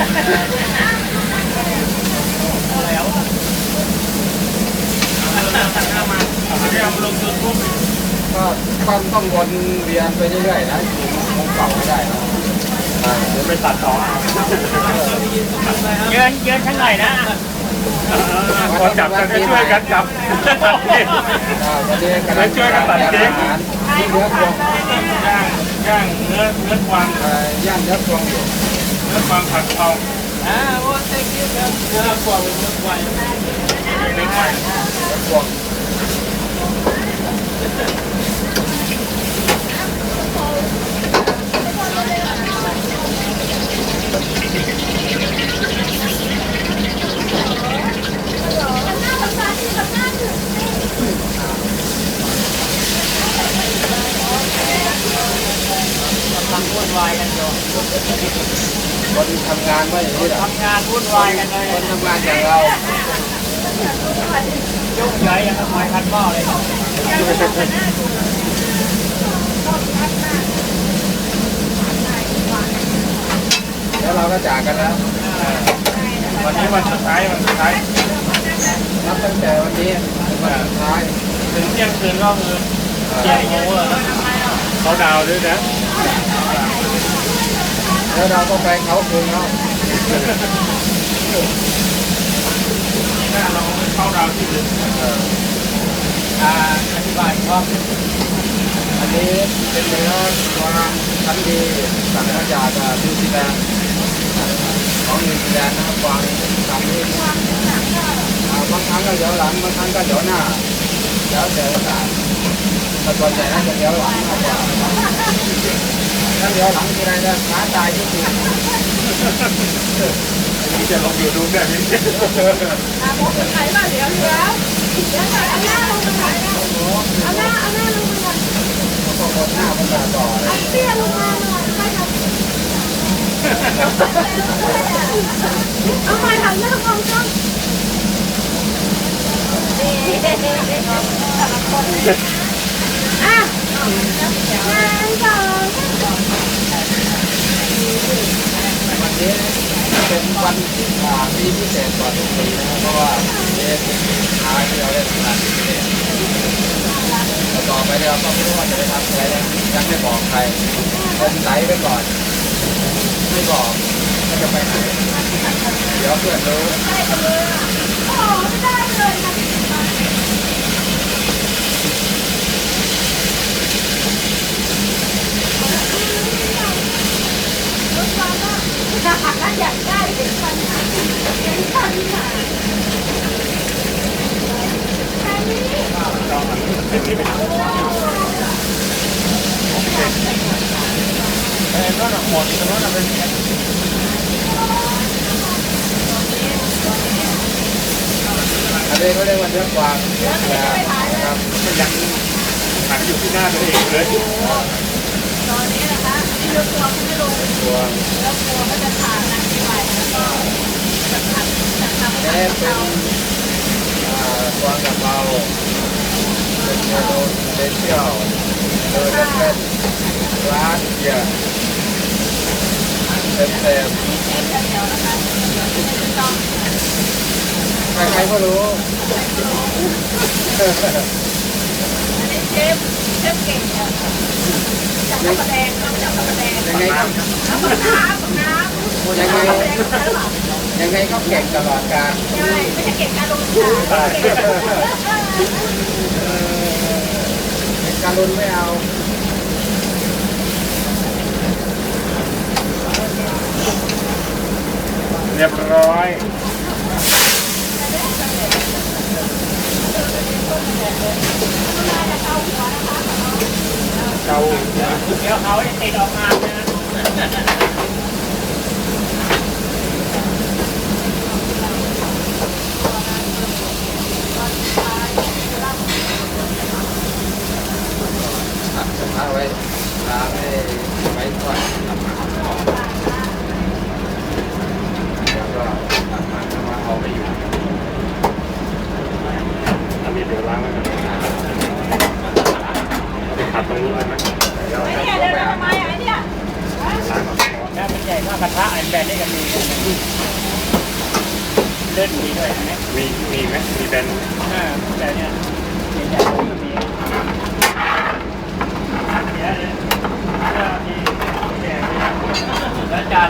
แล้วไม่เอาลงยูทูบก็ต้องต้องวนเวียนไปเรื่อยๆนะอยู่คงเก่าไม่ได้เนอะอ่าเดี๋ยวไปตัดต่อเยินเยินทั้งไหนนะพอจับกันก็ช่วยกันจับอ่าวันนี้กำลังช่วยกันตัดเค้กอาหารที่เนื้อพวงย่างย่างเนื้อเนื้อกวางเอ่อย่างเนื้อพวงอยู่ เนื้อกวางผัดเอาอ่าโอ้เต็มที่ครับเนื้อกว่าเป็นเนื้อกว่าเนื้อกวางเนื้อพวงกำลังวุ่นวายกันอยู่คนทำงานว่าอย่างนี้แหละทำงานวุ่นวายกันเลยคนทำงานอย่างเรายุ่งใหญ่ยังทำไมคันหม้อเลยครับแล้วเราก็จากกันแล้ววันนี้วันสุดท้ายวันสุดท้ายนับตั้งแต่วันนี้ถึงวันสุดท้ายถึงเที่ยงคืนก็คือเที่ยงโมงเขาดาวน์ด้วยนะ แล้วเราก็ไปเขาคืนเขาหน้าเราเข้าดาวที่อื่นเอออ่าอธิบายครับอันนี้เป็นเนื้อความชั้นดีสั่งมาจากอ่านิวซีแลนด์ของนิวซีแลนด์นะครับกวางทำนี่อ่าบางครั้งก็เดี๋ยวหลังบางครั้งก็เดี๋ยวหน้าแล้วแต่โอกาสแต่ส่วนใหญ่น่าจะเดี๋ยวหลังมากกว่า ถ้าเดี๋ยวหลังทีไรจะช้าตายทุกทีที่จะลงอยู่ดูแบบนี้อะผมขายบ้านเหลือเหลือเดี๋ยวเอาหน้าลงมาเอาหน้าเอาหน้าลงมาก็คนหน้าคนตาต่อเลยเอาเตี้ยลงมาหน่อยไม่ครับเอามาทำหน้ามองกล้องอะงานก่อน วันนี้เป็น วันที่อ่าปีพิเศษกว่าทุกปีนะครับเพราะว่าเป็นทายที่เราได้ทำงานพิเศษแต่ต่อไปเราก็ไม่รู้ว่าจะไปทำอะไรยังยังไม่บอกใครสงสัยไปก่อน ไม่บอกว่าจะไปไหนเดี๋ยวเพื่อนรู้ โอ้ไม่ได้เลยนะถ้าหากว่า อยากได้เป็นปัญหาเป็นปัญหาแค่นี้เออนั่นหมดตรงนั้นเป็นอันนี้ก็เรียกว่าเนื้อกวางนะครับมันยังหันอยู่ที่หน้าตัวเองเลยตอนนี้นะคะที่ราตัวคุณไม่ลงตัวแล้วตัวก็จะผ่านนักที่ไหว แล้วก็จะทำจะทำแม่ให้เป็นเราอ่ากวางกับเราเป็นเมนูสเปเชียลโดยเล่นๆร้านเกียร์เต็มเอฟแถวๆนะคะไม่ต้องๆใครๆก็รู้อันนี้เชฟเชฟเก่งค่ะจากนักแสดง ยังไงก็น้ำน้ำน้ำยังไงกแสดงตลอดยังไงก็เก่งตลอดการใช่ไม่ใช่เก่งการลงทุนเก่งเป็นการลุ้นไม่เอาเรียบร้อยเกา เดี๋ยวเขาจะติดออกมานะ ไอ้เนี่ยเดินประมามันใหญ่มากกระทะไอ้แบนได้ก็มีเล่นมีด้วยไหมมีมีไหมมีแบนอ่าแต่เนี่ยใหญ่ๆก็มีแล้วจาน